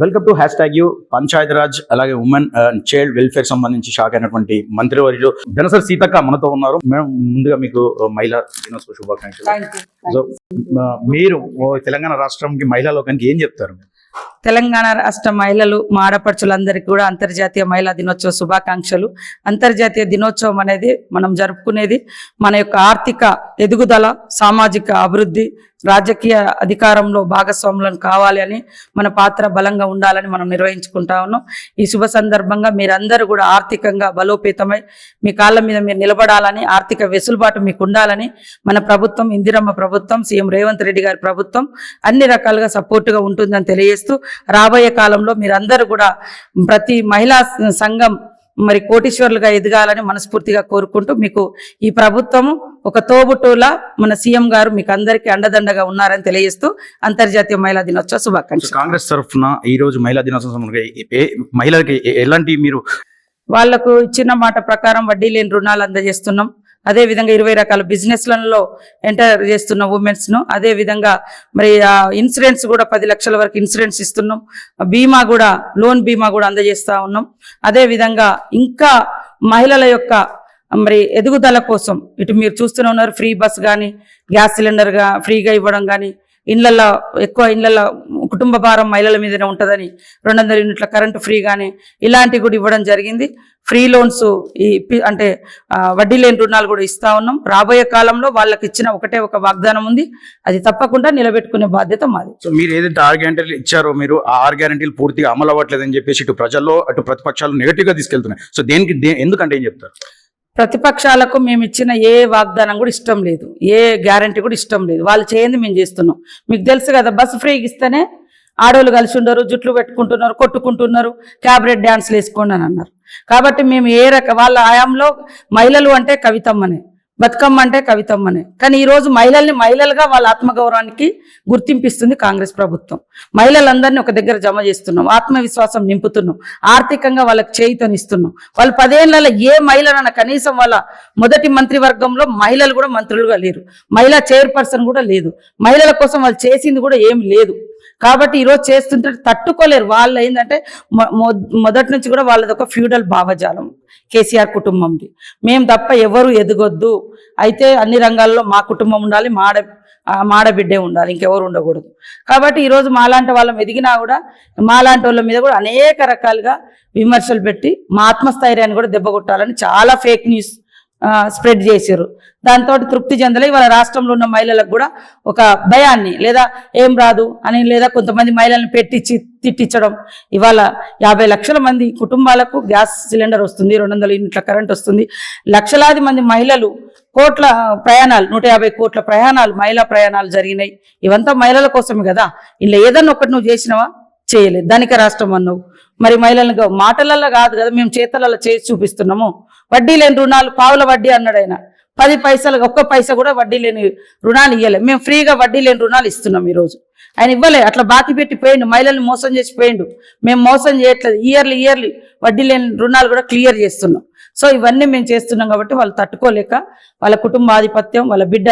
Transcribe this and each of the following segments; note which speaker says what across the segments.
Speaker 1: Welcome to hashtag you panchayat raj అలాగే women and child welfare సంబంధించి shock అయినటువంటి మంత్రివర్యులు ధనసరి సీతక్క మనతో ఉన్నారు. మేడం ముందుగా మీకు uh, మహిళా దినోత్సవ శుభాకాంక్షలు. సో uh, మీరు తెలంగాణ రాష్ట్రంకి మహిళా లోకానికి ఏం చెప్తారు?
Speaker 2: తెలంగాణ రాష్ట్ర మహిళలు మా ఆడపడుచులందరికీ కూడా అంతర్జాతీయ మహిళా దినోత్సవ శుభాకాంక్షలు. అంతర్జాతీయ దినోత్సవం అనేది మనం జరుపుకునేది మన యొక్క ఆర్థిక ఎదుగుదల సామాజిక అభివృద్ధి రాజకీయ అధికారంలో భాగస్వాములను కావాలి అని మన పాత్ర బలంగా ఉండాలని మనం నిర్వహించుకుంటా ఉన్నాం. ఈ శుభ సందర్భంగా మీరందరూ కూడా ఆర్థికంగా బలోపేతమై మీ కాళ్ళ మీద మీరు నిలబడాలని ఆర్థిక వెసులుబాటు మీకు ఉండాలని మన ప్రభుత్వం ఇందిరమ్మ ప్రభుత్వం సీఎం రేవంత్ రెడ్డి గారి ప్రభుత్వం అన్ని రకాలుగా సపోర్టుగా ఉంటుందని తెలియజేస్తూ రాబోయే కాలంలో మీరందరూ కూడా ప్రతి మహిళా సంఘం మరి కోటీశ్వర్లుగా ఎదగాలని మనస్ఫూర్తిగా కోరుకుంటూ మీకు ఈ ప్రభుత్వము ఒక తోబుట్టులా మన సీఎం గారు మీకు అందరికీ అండదండగా ఉన్నారని తెలియజేస్తూ అంతర్జాతీయ మహిళా దినోత్సవ శుభాకాంక్షలు.
Speaker 1: కాంగ్రెస్ తరఫున ఈ రోజు మహిళా దినోత్సవం మహిళలకి ఎలాంటి మీరు
Speaker 2: వాళ్ళకు ఇచ్చిన మాట ప్రకారం వడ్డీ లేని రుణాలు అందజేస్తున్నాం. అదే విధంగా ఇరవై రకాల బిజినెస్లలో ఎంటర్ చేస్తున్న ఉమెన్స్ను అదే విధంగా మరి ఇన్సూరెన్స్ కూడా పది లక్షల వరకు ఇన్సూరెన్స్ ఇస్తున్నాం. బీమా కూడా లోన్ బీమా కూడా అందజేస్తా ఉన్నాం. అదే విధంగా ఇంకా మహిళల యొక్క మరి ఎదుగుదల కోసం ఇటు మీరు చూస్తూనే ఉన్నారు ఫ్రీ బస్ కానీ గ్యాస్ సిలిండర్గా ఫ్రీగా ఇవ్వడం కానీ ఇళ్ళలో ఎక్కువ ఇళ్ళలో కుటుంబ భారం మహిళల మీదనే ఉంటుందని రెండు వందల యూనిట్ల కరెంటు ఫ్రీ కానీ ఇలాంటివి కూడా ఇవ్వడం జరిగింది. ఫ్రీ లోన్స్ ఈ అంటే వడ్డీ లేని రుణాలు కూడా ఇస్తా ఉన్నాం. రాబోయే కాలంలో వాళ్ళకి ఇచ్చిన ఒకటే ఒక వాగ్దానం ఉంది. అది తప్పకుండా నిలబెట్టుకునే బాధ్యత మాది.
Speaker 1: సో మీరు ఏదైతే ఆరు గ్యారంటీలు ఇచ్చారో మీరు ఆ ఆరు గ్యారంటీలు పూర్తిగా అమలు అవ్వట్లేదని చెప్పేసి ఇటు ప్రజల్లో అటు ప్రతిపక్షాలు నెగిటివ్గా తీసుకెళ్తున్నాయి. సో దేనికి దే- ఎందుకంటే ఏం చెప్తారు?
Speaker 2: ప్రతిపక్షాలకు మేము ఇచ్చిన ఏ వాగ్దానం కూడా ఇష్టం లేదు. ఏ గ్యారంటీ కూడా ఇష్టం లేదు. వాళ్ళు చేయండి మేము చేస్తున్నాం. మీకు తెలుసు కదా బస్సు ఫ్రీగా ఇస్తేనే ఆడవాళ్ళు కలిసి ఉండరు జుట్లు పెట్టుకుంటున్నారు కొట్టుకుంటున్నారు క్యాబరెట్ డ్యాన్స్లు వేసుకోండి అని అన్నారు. కాబట్టి మేము ఏ రక వాళ్ళ ఆయాంలో మహిళలు అంటే కవితమ్మనే. బతుకమ్మ అంటే కవితమ్మనే. కానీ ఈరోజు మహిళల్ని మహిళలుగా వాళ్ళ ఆత్మగౌరవానికి గుర్తింపిస్తుంది కాంగ్రెస్ ప్రభుత్వం. మహిళలందరినీ ఒక దగ్గర జమ చేస్తున్నాం ఆత్మవిశ్వాసం నింపుతున్నాం ఆర్థికంగా వాళ్ళకి చేయితనిస్తున్నాం. వాళ్ళు పదేళ్ళలో ఏ మహిళనన్న కనీసం వాళ్ళ మొదటి మంత్రివర్గంలో మహిళలు కూడా మంత్రులుగా లేరు. మహిళా చైర్పర్సన్ కూడా లేదు. మహిళల కోసం వాళ్ళు చేసింది కూడా ఏం లేదు. కాబట్టి ఈరోజు చేస్తుంటే తట్టుకోలేరు. వాళ్ళు ఏంటంటే మొ- మొదటి నుంచి కూడా వాళ్ళది ఒక ఫ్యూడల్ భావజాలం కేసీఆర్ కుటుంబంది. మేము తప్ప ఎవరు ఎదగొద్దు. అయితే అన్ని రంగాల్లో మా కుటుంబం ఉండాలి మాడ మాడబిడ్డే ఉండాలి ఇంకెవరు ఉండకూడదు. కాబట్టి ఈరోజు మాలాంటి వాళ్ళం ఎదిగినా కూడా మాలాంటి వాళ్ళ మీద కూడా అనేక రకాలుగా విమర్శలు పెట్టి మా ఆత్మస్థైర్యాన్ని కూడా దెబ్బ కొట్టాలని చాలా ఫేక్ న్యూస్ స్ప్రెడ్ చేశారు. దాంతో తృప్తి చెందలే ఇవాళ రాష్ట్రంలో ఉన్న మహిళలకు కూడా ఒక భయాన్ని లేదా ఏం రాదు అని లేదా కొంతమంది మహిళలను పెట్టించి తిట్టించడం. ఇవాళ యాభై లక్షల మంది కుటుంబాలకు గ్యాస్ సిలిండర్ వస్తుంది రెండు వందల యూనిట్ల కరెంట్ వస్తుంది. లక్షలాది మంది మహిళలు కోట్ల ప్రయాణాలు నూట యాభై కోట్ల ప్రయాణాలు మహిళా ప్రయాణాలు జరిగినాయి. ఇవంతా మహిళల కోసమే కదా? ఇలా ఏదన్నా ఒకటి నువ్వు చేసినావా? చేయలేదు. ధనిక రాష్ట్రం అన్నావు. మరి మహిళలను మాటలల్లో మాటలలో కాదు కదా మేము చేతలలో చేసి చూపిస్తున్నాము. వడ్డీ లేని రుణాలు పావుల వడ్డీ అన్నాడు ఆయన. పది పైసలు ఒక్క పైసా కూడా వడ్డీ లేని రుణాలు ఇవ్వలే మేము ఫ్రీగా వడ్డీ లేని రుణాలు ఇస్తున్నాం ఈరోజు. ఆయన ఇవ్వలే అట్లా బాకీ పెట్టి పోయిండు మహిళల్ని మోసం చేసి పోయిండు. మేము మోసం చేయట్లేదు ఇయర్లీ ఇయర్లీ వడ్డీ లేని రుణాలు కూడా క్లియర్ చేస్తున్నాం. సో ఇవన్నీ మేము చేస్తున్నాం కాబట్టి వాళ్ళు తట్టుకోలేక వాళ్ళ కుటుంబాధిపత్యం వాళ్ళ బిడ్డ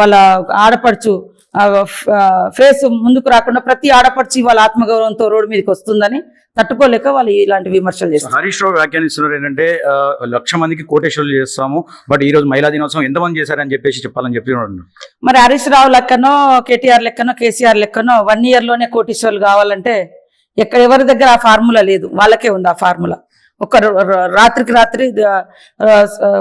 Speaker 2: వాళ్ళ ఆడపడుచు ఫేస్ ముందుకు రాకుండా ప్రతి ఆడపడిచి వాళ్ళ ఆత్మగౌరవంతో రోడ్డు మీదకి వస్తుందని తట్టుకోలేక వాళ్ళు ఇలాంటి విమర్శలు చేస్తారు
Speaker 1: హరీష్ రావు వ్యాఖ్యానిస్తున్నారు ఏంటంటే లక్ష మందికి కోటేశ్వర్లు చేస్తాము బట్ ఈ రోజు మహిళా దినోత్సవం ఎంతమంది చేశారని చెప్పేసి చెప్పాలని చెప్పి.
Speaker 2: మరి హరీష్ రావు లెక్కనో కేటీఆర్ లెక్కనో కేసీఆర్ లెక్కనో వన్ ఇయర్లోనే కోటీశ్వర్లు కావాలంటే ఎక్కడ ఎవరి దగ్గర ఆ ఫార్ములా లేదు వాళ్ళకే ఉంది ఆ ఫార్ములా ఒక ర- రాత్రికి రాత్రి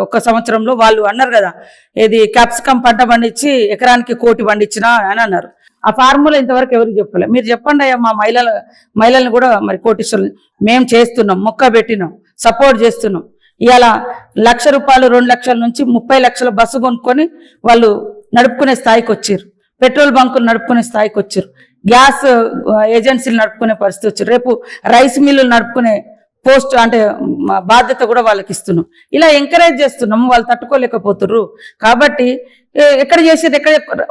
Speaker 2: ఒక సంవత్సరంలో వాళ్ళు అన్నారు కదా ఏది క్యాప్సికం పంట పండించి ఎకరానికి కోటి పండించిన అని అన్నారు. ఆ ఫార్ములా ఇంతవరకు ఎవరికి చెప్పలే. మీరు చెప్పండి అయ్యా మా మహిళల మహిళల్ని కూడా మరి కోటీశ్వరులు మేము చేస్తున్నాం మొక్క పెట్టినాం సపోర్ట్ చేస్తున్నాం. ఇవాళ లక్ష రూపాయలు రెండు లక్షల నుంచి ముప్పై లక్షల బస్సు కొనుక్కొని వాళ్ళు నడుపుకునే స్థాయికి వచ్చారు. పెట్రోల్ బంకులు నడుపుకునే స్థాయికి వచ్చారు. గ్యాస్ ఏజెన్సీలు నడుపుకునే పరిస్థితి వచ్చారు. రేపు రైస్ మిల్లులు నడుపుకునే పోస్ట్ అంటే బాధ్యత కూడా వాళ్ళకి ఇస్తున్నాం. ఇలా ఎంకరేజ్ చేస్తున్నాము వాళ్ళు తట్టుకోలేకపోతుర్రు. కాబట్టి ఎక్కడ చేసేది ఎక్కడ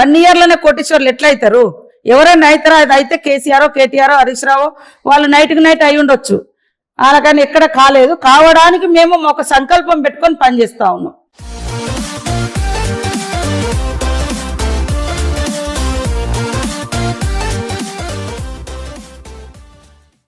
Speaker 2: వన్ ఇయర్లోనే కోటీశ్వర్లు ఎట్లా అవుతారు ఎవరైనా అవుతారా అది అయితే కేసీఆర్ కేటీఆర్ హరీష్ రావు వాళ్ళు నైట్కి నైట్ అయి ఉండొచ్చు అలా కానీ ఎక్కడ కాలేదు. కావడానికి మేము ఒక సంకల్పం పెట్టుకొని పనిచేస్తా ఉన్నాం.